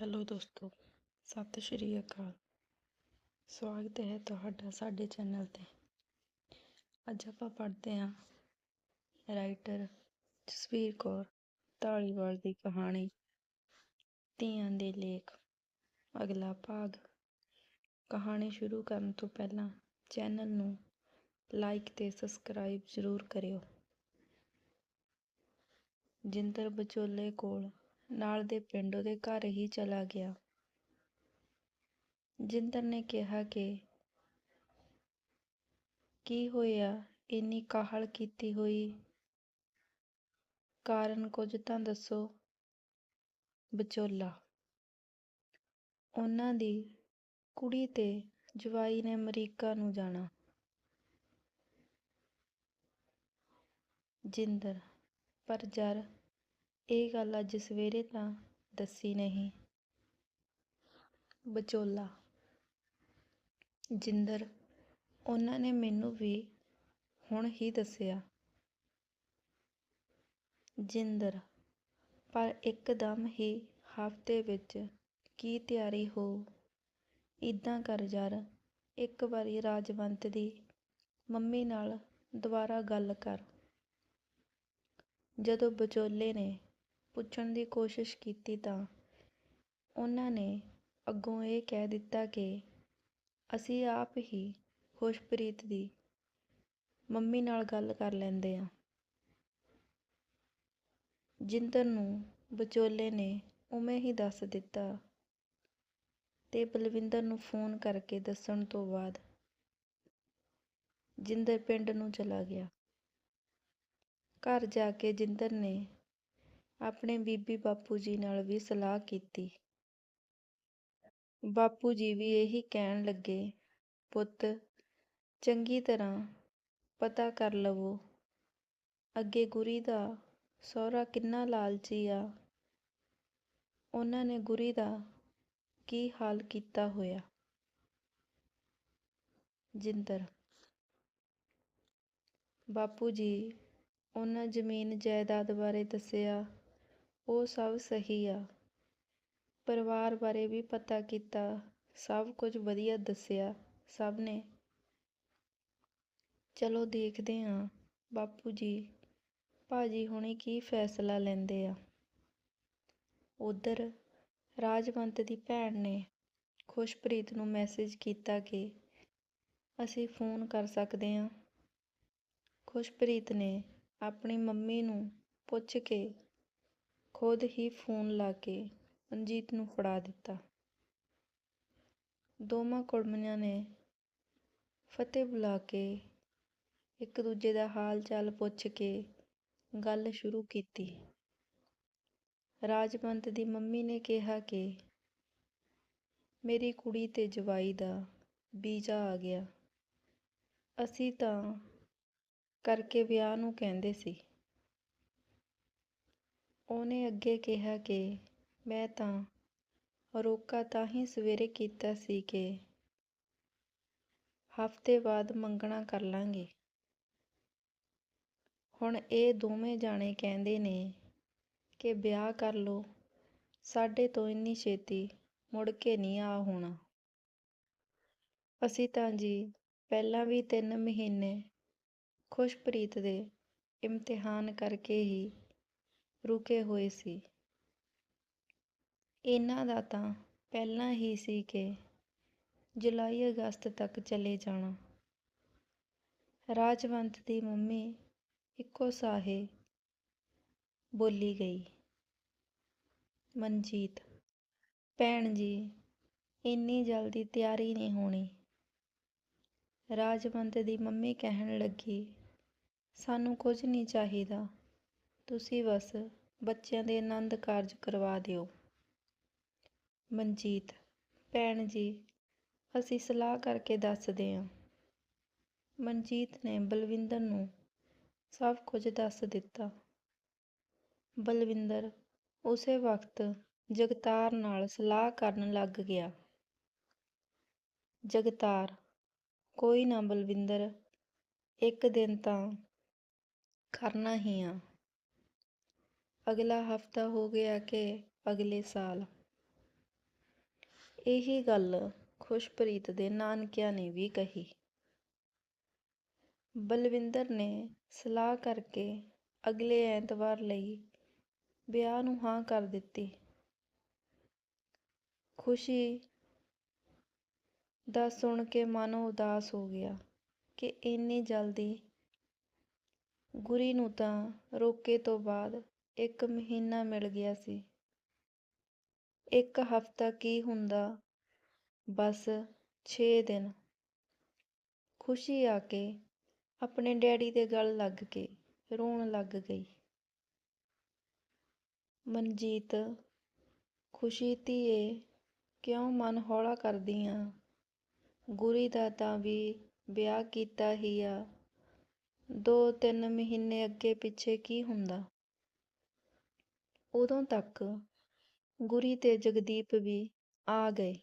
Hello ਦੋਸਤੋ, ਸਤਿ ਸ਼੍ਰੀ ਅਕਾਲ। ਸਵਾਗਤ ਹੈ ਤੁਹਾਡਾ ਸਾਡੇ ਚੈਨਲ ਤੇ। ਅੱਜ ਆਪਾਂ ਪੜ੍ਹਦੇ ਹਾਂ ਰਾਈਟਰ ਜਸਵੀਰ ਕੌਰ ਧਾਲੀਵਾਲ ਦੀ ਕਹਾਣੀ ਧੀਆਂ ਦੇ ਲੇਖ। ਅਗਲਾ ਭਾਗ। ਕਹਾਣੀ ਸ਼ੁਰੂ ਕਰਨ ਤੋਂ ਪਹਿਲਾਂ ਚੈਨਲ ਨੂੰ ਲਾਈਕ ਤੇ ਸਬਸਕ੍ਰਾਈਬ ਜ਼ਰੂਰ ਕਰਿਓ। ਜਿੰਦਰ ਬਚੋਲੇ ਕੋਲ ਨਾਲ ਦੇ ਪਿੰਡ ਉਹਦੇ ਘਰ ਹੀ ਚਲਾ ਗਿਆ। ਜਿੰਦਰ ਨੇ ਕਿਹਾ ਕਿ ਕੀ ਹੋਇਆ? ਇੰਨੀ ਕਾਹਲ ਕੀਤੀ ਹੋਈ? ਕਾਰਨ ਕੁਝ ਤਾਂ ਦੱਸੋ? ਬਚੋਲਾ ਉਹਨਾਂ ਦੀ ਕੁੜੀ ਤੇ ਜਵਾਈ ਨੇ ਅਮਰੀਕਾ ਨੂੰ ਜਾਣਾ। ਜਿੰਦਰ। ਪਰ ਜਰ ਇਹ ਗੱਲ ਅੱਜ ਸਵੇਰੇ ਤਾਂ ਦੱਸੀ ਨਹੀਂ। ਬਚੋਲਾ ਜਿੰਦਰ, ਉਹਨਾਂ ਨੇ ਮੈਨੂੰ ਵੀ ਹੁਣ ਹੀ ਦੱਸਿਆ। ਜਿੰਦਰ, ਪਰ ਇੱਕਦਮ ਹੀ ਹਫ਼ਤੇ ਵਿੱਚ ਕੀ ਤਿਆਰੀ ਹੋ? ਇਦਾਂ ਕਰ ਯਾਰ, ਇੱਕ ਵਾਰੀ ਰਾਜਵੰਤ ਦੀ ਮੰਮੀ ਨਾਲ ਦੁਬਾਰਾ ਗੱਲ ਕਰ। ਜਦੋਂ ਬਚੋਲੇ ਨੇ ਪੁੱਛਣ ਦੀ ਕੋਸ਼ਿਸ਼ ਕੀਤੀ ਤਾਂ ਉਹਨਾਂ ਨੇ ਅੱਗੋਂ ਇਹ ਕਹਿ ਦਿੱਤਾ ਕਿ ਅਸੀਂ ਆਪ ਹੀ ਖੁਸ਼ਪ੍ਰੀਤ ਦੀ ਮੰਮੀ ਨਾਲ ਗੱਲ ਕਰ ਲੈਂਦੇ ਆ ਜਿੰਦਰ ਨੂੰ ਵਿਚੋਲੇ ਨੇ ਉਵੇਂ ਹੀ ਦੱਸ ਦਿੱਤਾ ਤੇ ਬਲਵਿੰਦਰ ਨੂੰ ਫੋਨ ਕਰਕੇ ਦੱਸਣ ਤੋਂ ਬਾਅਦ ਜਿੰਦਰ ਪਿੰਡ ਨੂੰ ਚਲਾ ਗਿਆ। ਘਰ ਜਾ ਕੇ ਜਿੰਦਰ ਨੇ ਆਪਣੇ ਬੀਬੀ ਬਾਪੂ ਜੀ ਨਾਲ ਵੀ ਸਲਾਹ ਕੀਤੀ। ਬਾਪੂ ਜੀ ਵੀ ਇਹੀ ਕਹਿਣ ਲੱਗੇ, ਪੁੱਤ, ਚੰਗੀ ਤਰ੍ਹਾਂ ਪਤਾ ਕਰ ਲਵੋ, ਅੱਗੇ ਗੁਰੀ ਦਾ ਸਹੁਰਾ ਕਿੰਨਾ ਲਾਲਚੀ ਆ। ਉਹਨਾਂ ਨੇ ਗੁਰੀ ਦਾ ਕੀ ਹਾਲ ਕੀਤਾ ਹੋਇਆ? ਜਿੰਦਰ। ਬਾਪੂ ਜੀ, ਉਹਨਾਂ ਜ਼ਮੀਨ ਜਾਇਦਾਦ ਬਾਰੇ ਦੱਸਿਆ। ਉਹ ਸਭ ਸਹੀ ਆ। ਪਰਿਵਾਰ ਬਾਰੇ ਵੀ ਪਤਾ ਕੀਤਾ। ਸਭ ਕੁਝ ਵਧੀਆ ਦੱਸਿਆ। ਸਭ ਨੇ ਚਲੋ ਦੇਖਦੇ ਹਾਂ ਬਾਪੂ ਜੀ। ਭਾਜੀ ਹੁਣੇ ਕੀ ਫੈਸਲਾ ਲੈਂਦੇ ਆ? ਉਧਰ ਰਾਜਵੰਤ ਦੀ ਭੈਣ ਨੇ ਖੁਸ਼ਪ੍ਰੀਤ ਨੂੰ ਮੈਸੇਜ ਕੀਤਾ ਕਿ ਅਸੀਂ ਫੋਨ ਕਰ ਸਕਦੇ ਹਾਂ। ਖੁਸ਼ਪ੍ਰੀਤ ਨੇ ਆਪਣੀ ਮੰਮੀ ਨੂੰ ਪੁੱਛ ਕੇ ਖੁਦ ਹੀ ਫੋਨ ਲਾ ਕੇ ਮਨਜੀਤ ਨੂੰ ਫੜਾ ਦਿੱਤਾ। ਦੋਵਾਂ ਕੁੜਮੀਆਂ ਨੇ ਫਤਿਹ ਬੁਲਾ ਕੇ ਇੱਕ ਦੂਜੇ ਦਾ ਹਾਲ ਚਾਲ ਪੁੱਛ ਕੇ ਗੱਲ ਸ਼ੁਰੂ ਕੀਤੀ। ਰਾਜਵੰਤ ਦੀ ਮੰਮੀ ਨੇ ਕਿਹਾ ਕਿ ਮੇਰੀ ਕੁੜੀ ਤੇ ਜਵਾਈ ਦਾ ਵੀਜ਼ਾ ਆ ਗਿਆ। ਅਸੀਂ ਤਾਂ ਕਰਕੇ ਵਿਆਹ ਨੂੰ ਕਹਿੰਦੇ ਸੀ। ਉਹਨੇ ਅੱਗੇ ਕਿਹਾ ਕਿ ਮੈਂ ਤਾਂ ਰੋਕਾ ਤਾਂ ਹੀ ਸਵੇਰੇ ਕੀਤਾ ਸੀ ਕਿ ਹਫ਼ਤੇ ਬਾਅਦ ਮੰਗਣਾ ਕਰ ਲਾਂਗੇ। ਹੁਣ ਇਹ ਦੋਵੇਂ ਜਾਣੇ ਕਹਿੰਦੇ ਨੇ ਕਿ ਵਿਆਹ ਕਰ ਲੋ ਸਾਡੇ ਤੋਂ ਇੰਨੀ ਛੇਤੀ ਮੁੜ ਕੇ ਨਹੀਂ ਆ ਹੋਣਾ। ਅਸੀਂ ਤਾਂ ਜੀ ਪਹਿਲਾਂ ਵੀ ਤਿੰਨ ਮਹੀਨੇ ਖੁਸ਼ਪ੍ਰੀਤ ਦੇ ਇਮਤਿਹਾਨ ਕਰਕੇ ਹੀ ਰੁਕੇ ਹੋਏ ਸੀ। ਇਹਨਾਂ ਦਾ ਤਾਂ ਪਹਿਲਾਂ ਹੀ ਸੀ ਕਿ ਜੁਲਾਈ ਅਗਸਤ ਤੱਕ ਚਲੇ ਜਾਣਾ। ਰਾਜਵੰਤ ਦੀ ਮੰਮੀ ਇੱਕੋ ਸਾਹੇ ਬੋਲੀ ਗਈ, ਮਨਜੀਤ, ਭੈਣ ਜੀ, ਇੰਨੀ ਜਲਦੀ ਤਿਆਰੀ ਨਹੀਂ ਹੋਣੀ। ਰਾਜਵੰਤ ਦੀ ਮੰਮੀ ਕਹਿਣ ਲੱਗੀ, ਸਾਨੂੰ ਕੁਝ ਨਹੀਂ ਚਾਹੀਦਾ। ਤੁਸੀਂ ਬਸ ਬੱਚਿਆਂ ਦੇ ਆਨੰਦ ਕਾਰਜ ਕਰਵਾ ਦਿਓ। ਮਨਜੀਤ, ਭੈਣ ਜੀ, ਅਸੀਂ ਸਲਾਹ ਕਰਕੇ ਦੱਸਦੇ ਹਾਂ ਮਨਜੀਤ ਨੇ ਬਲਵਿੰਦਰ ਨੂੰ ਸਭ ਕੁਝ ਦੱਸ ਦਿੱਤਾ। ਬਲਵਿੰਦਰ ਉਸੇ ਵਕਤ ਜਗਤਾਰ ਨਾਲ ਸਲਾਹ ਕਰਨ ਲੱਗ ਗਿਆ। ਜਗਤਾਰ, ਕੋਈ ਨਾ ਬਲਵਿੰਦਰ, ਇੱਕ ਦਿਨ ਤਾਂ ਕਰਨਾ ਹੀ ਆ। ਅਗਲਾ ਹਫਤਾ ਹੋ ਗਿਆ ਕਿ ਅਗਲੇ ਸਾਲ ਇਹੀ ਗੱਲ ਖੁਸ਼ਪ੍ਰੀਤ ਦੇ ਨਾਨਕਿਆਂ ਨੇ ਵੀ ਕਹੀ। ਬਲਵਿੰਦਰ ਨੇ ਸਲਾਹ ਕਰਕੇ ਅਗਲੇ ਐਤਵਾਰ ਲਈ ਵਿਆਹ ਨੂੰ ਹਾਂ ਕਰ ਦਿੱਤੀ। ਖੁਸ਼ੀ ਦਾ ਸੁਣ ਕੇ ਮਨ ਉਦਾਸ ਹੋ ਗਿਆ ਕਿ ਇੰਨੀ ਜਲਦੀ। ਗੁਰੀ ਨੂੰ ਤਾਂ ਰੋਕੇ ਤੋਂ ਬਾਅਦ ਇੱਕ ਮਹੀਨਾ ਮਿਲ ਗਿਆ ਸੀ। ਇੱਕ ਹਫ਼ਤਾ ਕੀ ਹੁੰਦਾ, ਬਸ ਛੇ ਦਿਨ। ਖੁਸ਼ੀ ਆ ਕੇ ਆਪਣੇ ਡੈਡੀ ਦੇ ਗਲ ਲੱਗ ਕੇ ਰੋਣ ਲੱਗ ਗਈ। ਮਨਜੀਤ ਖੁਸ਼ੀ ਧੀਏ, ਕਿਉਂ ਮਨ ਹੌਲਾ ਕਰਦੀ ਆਂ? ਗੁਰੀ ਦਾ ਤਾਂ ਵੀ ਵਿਆਹ ਕੀਤਾ ਹੀ ਆ। ਦੋ ਤਿੰਨ ਮਹੀਨੇ ਅੱਗੇ ਪਿੱਛੇ ਕੀ ਹੁੰਦਾ। ਉਦੋਂ ਤੱਕ ਗੁਰੀ ਤੇ ਜਗਦੀਪ ਵੀ ਆ ਗਏ।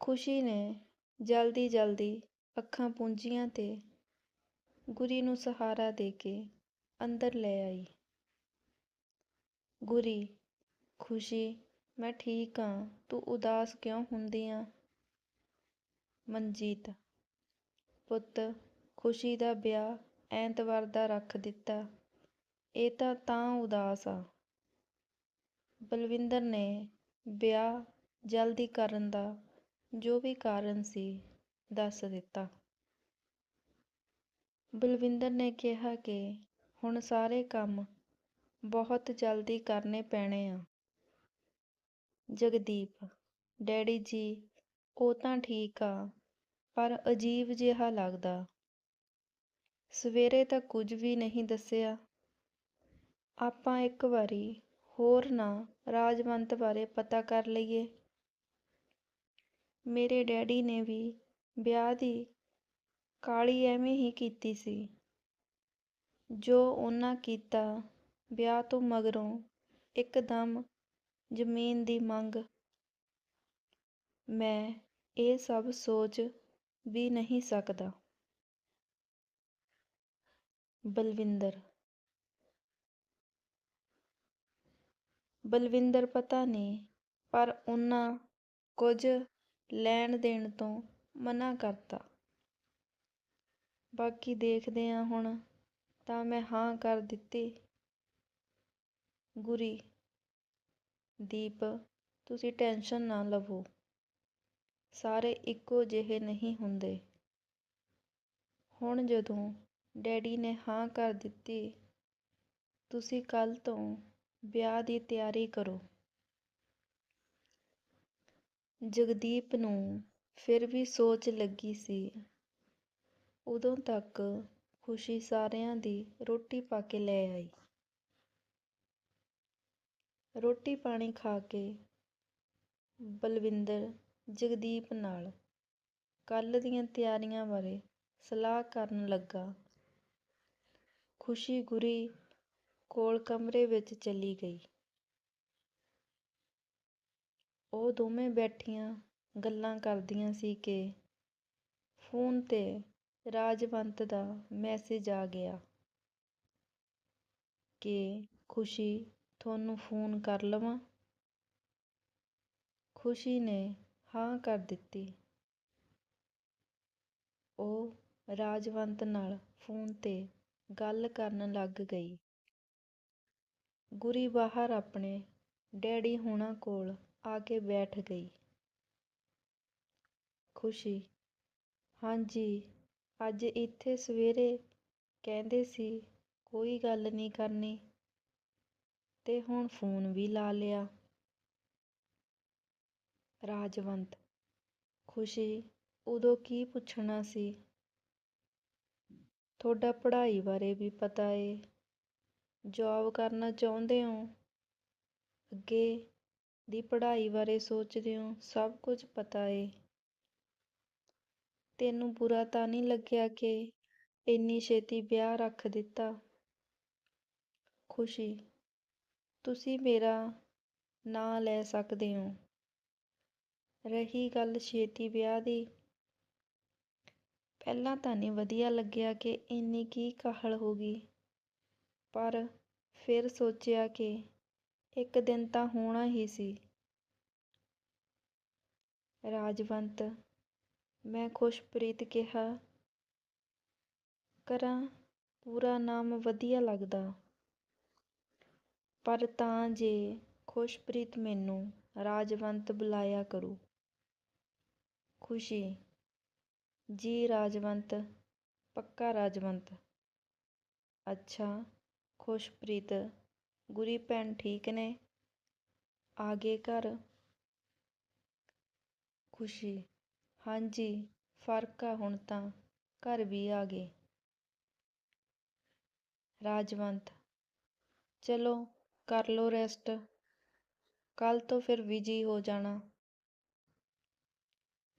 ਖੁਸ਼ੀ ਨੇ ਜਲਦੀ ਜਲਦੀ ਅੱਖਾਂ ਪੂੰਝੀਆਂ ਤੇ ਗੁਰੀ ਨੂੰ ਸਹਾਰਾ ਦੇ ਕੇ ਅੰਦਰ ਲੈ ਆਈ। ਗੁਰੀ, ਖੁਸ਼ੀ ਮੈਂ ਠੀਕ ਹਾਂ ਤੂੰ ਉਦਾਸ ਕਿਉਂ ਹੁੰਦੀ ਆਂ? ਮਨਜੀਤ, ਪੁੱਤ ਖੁਸ਼ੀ ਦਾ ਵਿਆਹ ਐਤਵਾਰ ਦਾ ਰੱਖ ਦਿੱਤਾ, ਇਹ ਤਾਂ ਤਾਂ ਉਦਾਸ ਆ। ਬਲਵਿੰਦਰ ਨੇ ਵਿਆਹ ਜਲਦੀ ਕਰਨ ਦਾ ਜੋ ਵੀ ਕਾਰਨ ਸੀ, ਦੱਸ ਦਿੱਤਾ। ਬਲਵਿੰਦਰ ਨੇ ਕਿਹਾ ਕਿ ਹੁਣ ਸਾਰੇ ਕੰਮ ਬਹੁਤ ਜਲਦੀ ਕਰਨੇ ਪੈਣੇ ਆ। ਜਗਦੀਪ, ਡੈਡੀ ਜੀ ਉਹ ਤਾਂ ਠੀਕ ਆ ਪਰ ਅਜੀਬ ਜਿਹਾ ਲੱਗਦਾ। ਸਵੇਰੇ ਤਾਂ ਕੁਝ ਵੀ ਨਹੀਂ ਦੱਸਿਆ। ਆਪਾਂ ਇੱਕ ਵਾਰੀ ਹੋਰ ਨਾ ਰਾਜਵੰਤ ਬਾਰੇ ਪਤਾ ਕਰ ਲਈਏ। ਮੇਰੇ ਡੈਡੀ ਨੇ ਵੀ ਵਿਆਹ ਦੀ ਕਾਹਲੀ ਐਵੇਂ ਹੀ ਕੀਤੀ ਸੀ। ਜੋ ਉਹਨਾਂ ਕੀਤਾ ਵਿਆਹ ਤੋਂ ਮਗਰੋਂ ਇੱਕਦਮ ਜ਼ਮੀਨ ਦੀ ਮੰਗ। ਮੈਂ ਇਹ ਸਭ ਸੋਚ ਵੀ ਨਹੀਂ ਸਕਦਾ। ਬਲਵਿੰਦਰ ਬਲਵਿੰਦਰ ਪਤਾ ਨਹੀਂ ਪਰ ਉਹਨਾਂ ਕੁਝ ਲੈਣ ਦੇਣ ਤੋਂ ਮਨਾ ਕਰਤਾ। ਬਾਕੀ ਦੇਖਦੇ ਆਂ ਹੁਣ ਤਾਂ ਮੈਂ ਹਾਂ ਕਰ ਦਿੱਤੀ। ਗੁਰੀ, ਦੀਪ ਤੁਸੀਂ ਟੈਨਸ਼ਨ ਨਾ ਲਵੋ। ਸਾਰੇ ਇੱਕੋ ਜਿਹੇ ਨਹੀਂ ਹੁੰਦੇ। ਹੁਣ ਜਦੋਂ ਡੈਡੀ ਨੇ ਹਾਂ ਕਰ ਦਿੱਤੀ, ਤੁਸੀਂ ਕੱਲ ਤੋਂ ਵਿਆਹ ਦੀ ਤਿਆਰੀ ਕਰੋ। ਜਗਦੀਪ ਨੂੰ ਫਿਰ ਵੀ ਸੋਚ ਲੱਗੀ ਸੀ। ਉਦੋਂ ਤੱਕ ਖੁਸ਼ੀ ਸਾਰਿਆਂ ਦੀ ਰੋਟੀ ਪਾ ਕੇ ਲੈ ਆਈ। ਰੋਟੀ ਪਾਣੀ ਖਾ ਕੇ ਬਲਵਿੰਦਰ, ਜਗਦੀਪ ਨਾਲ ਕੱਲ ਦੀਆਂ ਤਿਆਰੀਆਂ ਬਾਰੇ ਸਲਾਹ ਕਰਨ ਲੱਗਾ। ਖੁਸ਼ੀ ਗੁਰੀ ਕੋਲ ਕਮਰੇ ਵਿੱਚ ਚਲੀ ਗਈ। ਉਹ ਦੋਵੇਂ ਬੈਠੀਆਂ ਗੱਲਾਂ ਕਰਦੀਆਂ ਸੀ ਕਿ ਫ਼ੋਨ ਤੇ ਰਾਜਵੰਤ ਦਾ ਮੈਸੇਜ ਆ ਗਿਆ ਕਿ ਖੁਸ਼ੀ ਤੁਹਾਨੂੰ ਫ਼ੋਨ ਕਰ ਲਵਾਂ? ਖੁਸ਼ੀ ਨੇ ਹਾਂ ਕਰ ਦਿੱਤੀ। ਉਹ ਰਾਜਵੰਤ ਨਾਲ ਫ਼ੋਨ ਤੇ ਗੱਲ ਕਰਨ ਲੱਗ ਗਈ। ਗੁਰੀ ਬਾਹਰ ਆਪਣੇ ਡੈਡੀ ਹੁਣਾਂ ਕੋਲ ਆ ਕੇ ਬੈਠ ਗਈ। ਖੁਸ਼ੀ, ਹਾਂਜੀ ਅੱਜ ਇੱਥੇ ਸਵੇਰੇ ਕਹਿੰਦੇ ਸੀ ਕੋਈ ਗੱਲ ਨਹੀਂ ਕਰਨੀ ਤੇ ਹੁਣ ਫ਼ੋਨ ਵੀ ਲਾ ਲਿਆ। ਰਾਜਵੰਤ, ਖੁਸ਼ੀ ਉਦੋਂ ਕੀ ਪੁੱਛਣਾ ਸੀ? ਤੁਹਾਡਾ ਪੜ੍ਹਾਈ ਬਾਰੇ ਵੀ ਪਤਾ ਏ, ਜੋਬ ਕਰਨਾ ਚਾਹੁੰਦੇ ਹੋ ਅੱਗੇ ਦੀ ਪੜ੍ਹਾਈ ਬਾਰੇ ਸੋਚਦੇ ਹੋ ਸਭ ਕੁਝ ਪਤਾ ਏ। ਤੈਨੂੰ ਬੁਰਾ ਤਾਂ ਨਹੀਂ ਲੱਗਿਆ ਕਿ ਇੰਨੀ ਛੇਤੀ ਵਿਆਹ ਰੱਖ ਦਿੱਤਾ? ਖੁਸ਼ੀ, ਤੁਸੀਂ ਮੇਰਾ ਨਾਂ ਲੈ ਸਕਦੇ ਹੋ ਰਹੀ ਗੱਲ ਛੇਤੀ ਵਿਆਹ ਦੀ। ਪਹਿਲਾਂ ਤਾਂ ਨਹੀਂ ਵਧੀਆ ਲੱਗਿਆ ਕਿ ਇੰਨੀ ਕੀ ਕਾਹਲ ਹੋ ਗਈ। ਪਰ ਫਿਰ ਸੋਚਿਆ ਕਿ ਇੱਕ ਦਿਨ ਤਾਂ ਹੋਣਾ ਹੀ ਸੀ। ਰਾਜਵੰਤ, ਮੈਂ ਖੁਸ਼ਪ੍ਰੀਤ ਕਿਹਾ, ਕਰਾਂ, ਪੂਰਾ ਨਾਮ ਵਧੀਆ ਲੱਗਦਾ। ਪਰ ਤਾਂ ਜੇ ਖੁਸ਼ਪ੍ਰੀਤ ਮੈਨੂੰ ਰਾਜਵੰਤ ਬੁਲਾਇਆ ਕਰੂ। ਖੁਸ਼ੀ? ਜੀ ਰਾਜਵੰਤ, ਪੱਕਾ ਰਾਜਵੰਤ। ਅੱਛਾ ਖੁਸ਼ਪ੍ਰੀਤ, ਗੁਰੀ ਭੈਣ ਠੀਕ ਨੇ? ਆ ਗਏ ਘਰ? ਖੁਸ਼ੀ, ਹਾਂਜੀ, ਫ਼ਰਕ ਆ ਹੁਣ ਤਾਂ, ਘਰ ਵੀ ਆ ਗਏ ਰਾਜਵੰਤ, ਚਲੋ ਕਰ ਲੋ ਰੈਸਟ ਕੱਲ ਤੋਂ ਫਿਰ ਬਿਜ਼ੀ ਹੋ ਜਾਣਾ।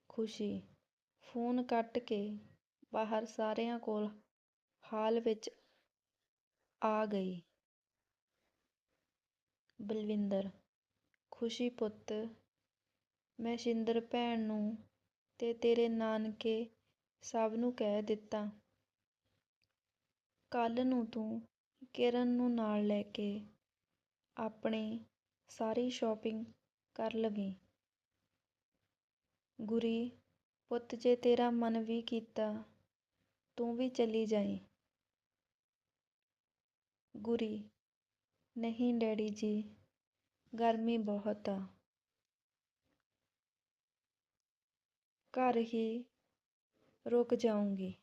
ਖੁਸ਼ੀ, ਫੋਨ ਕੱਟ ਕੇ ਬਾਹਰ ਸਾਰਿਆਂ ਕੋਲ ਹਾਲ ਵਿੱਚ ਆ ਗਈ। ਬਲਵਿੰਦਰ, ਖੁਸ਼ੀ ਪੁੱਤ, ਮੈਂ ਸ਼ਿੰਦਰ ਭੈਣ ਨੂੰ ਤੇ ਤੇਰੇ ਨਾਨਕੇ ਸਭ ਨੂੰ ਕਹਿ ਦਿੱਤਾ। ਕੱਲ ਨੂੰ ਤੂੰ ਕਿਰਨ ਨੂੰ ਨਾਲ ਲੈ ਕੇ ਆਪਣੇ ਸਾਰੀ ਸ਼ਾਪਿੰਗ ਕਰ ਲਵੀਂ। ਗੁਰੀ, ਪੁੱਤ ਜੇ ਤੇਰਾ ਮਨ ਵੀ ਕੀਤਾ, ਤੂੰ ਵੀ ਚਲੀ ਜਾਈਂ। ਗੁਰੀ ਨਹੀਂ ਡੈਡੀ ਜੀ ਗਰਮੀ ਬਹੁਤ ਆ ਘਰ ਹੀ ਰੁਕ ਜਾਊਂਗੀ